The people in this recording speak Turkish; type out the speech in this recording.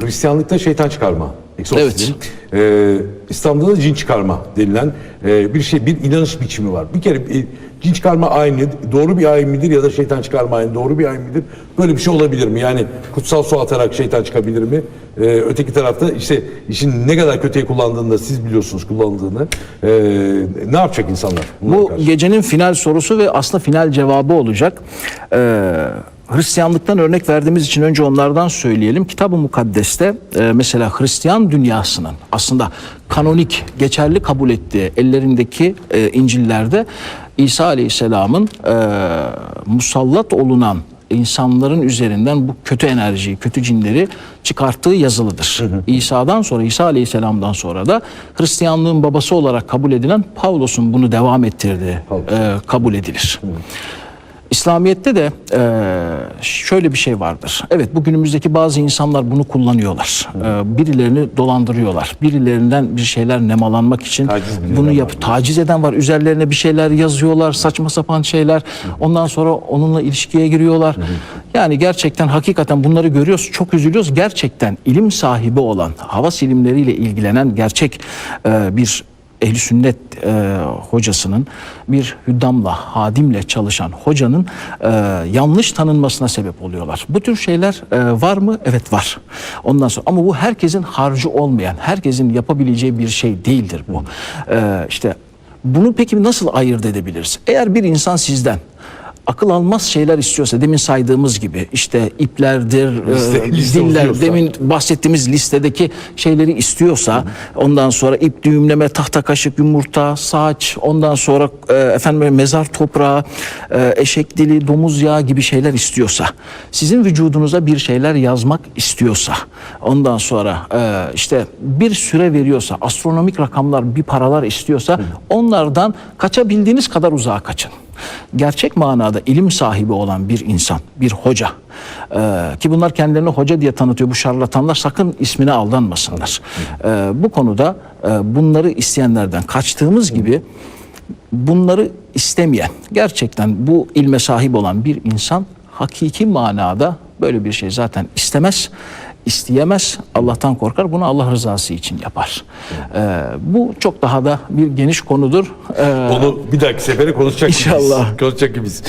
Hristiyanlıkta şeytan çıkarma, egzorsizm. Ee, İslam'da da cin çıkarma denilen e, bir şey, bir inanış biçimi var. Bir kere e, cin çıkarma aynı, doğru bir ayin midir ya da şeytan çıkarma aynı, doğru bir ayin midir? Böyle bir şey olabilir mi? Yani kutsal su atarak şeytan çıkabilir mi? Ee, öteki tarafta işte işin ne kadar kötüye kullandığını da siz biliyorsunuz kullandığını. Ee, ne yapacak insanlar? Bu karşı? gecenin final sorusu ve aslında final cevabı olacak. Ee, Hristiyanlıktan örnek verdiğimiz için önce onlardan söyleyelim. Kitab-ı Mukaddes'te e, mesela Hristiyan dünyasının aslında kanonik, geçerli kabul ettiği ellerindeki e, İncil'lerde İsa Aleyhisselam'ın e, musallat olunan insanların üzerinden bu kötü enerjiyi, kötü cinleri çıkarttığı yazılıdır. İsa'dan sonra, İsa Aleyhisselam'dan sonra da Hristiyanlığın babası olarak kabul edilen Pavlos'un bunu devam ettirdiği e, kabul edilir. İslamiyet'te de e, şöyle bir şey vardır. Evet bugünümüzdeki bazı insanlar bunu kullanıyorlar. E, birilerini dolandırıyorlar. Birilerinden bir şeyler nemalanmak için Taciz bunu yap taciz eden var. Üzerlerine bir şeyler yazıyorlar, saçma sapan şeyler. Ondan sonra onunla ilişkiye giriyorlar. Yani gerçekten hakikaten bunları görüyoruz, çok üzülüyoruz. Gerçekten ilim sahibi olan, havas ilimleriyle ilgilenen gerçek e, bir ehli sünnet e, hocasının bir hüddamla, hadimle çalışan hocanın e, yanlış tanınmasına sebep oluyorlar. Bu tür şeyler e, var mı? Evet var. Ondan sonra ama bu herkesin harcı olmayan, herkesin yapabileceği bir şey değildir bu. E, işte bunu peki nasıl ayırt edebiliriz? Eğer bir insan sizden akıl almaz şeyler istiyorsa demin saydığımız gibi işte iplerdir, Liste- e, liste diller, uzuyorsa. demin bahsettiğimiz listedeki şeyleri istiyorsa ondan sonra ip düğümleme, tahta kaşık, yumurta, saç, ondan sonra e, efendim mezar toprağı, e, eşek dili, domuz yağı gibi şeyler istiyorsa, sizin vücudunuza bir şeyler yazmak istiyorsa, ondan sonra e, işte bir süre veriyorsa, astronomik rakamlar, bir paralar istiyorsa onlardan kaçabildiğiniz kadar uzağa kaçın gerçek manada ilim sahibi olan bir insan, bir hoca e, ki bunlar kendilerini hoca diye tanıtıyor bu şarlatanlar sakın ismine aldanmasınlar. E, bu konuda e, bunları isteyenlerden kaçtığımız gibi bunları istemeyen, gerçekten bu ilme sahip olan bir insan hakiki manada böyle bir şey zaten istemez, isteyemez, Allah'tan korkar. Bunu Allah rızası için yapar. E, bu çok daha da bir geniş konudur. E, Onu bir dahaki sefere konuşacak gibiyiz. İnşallah. Konuşacak gibiyiz.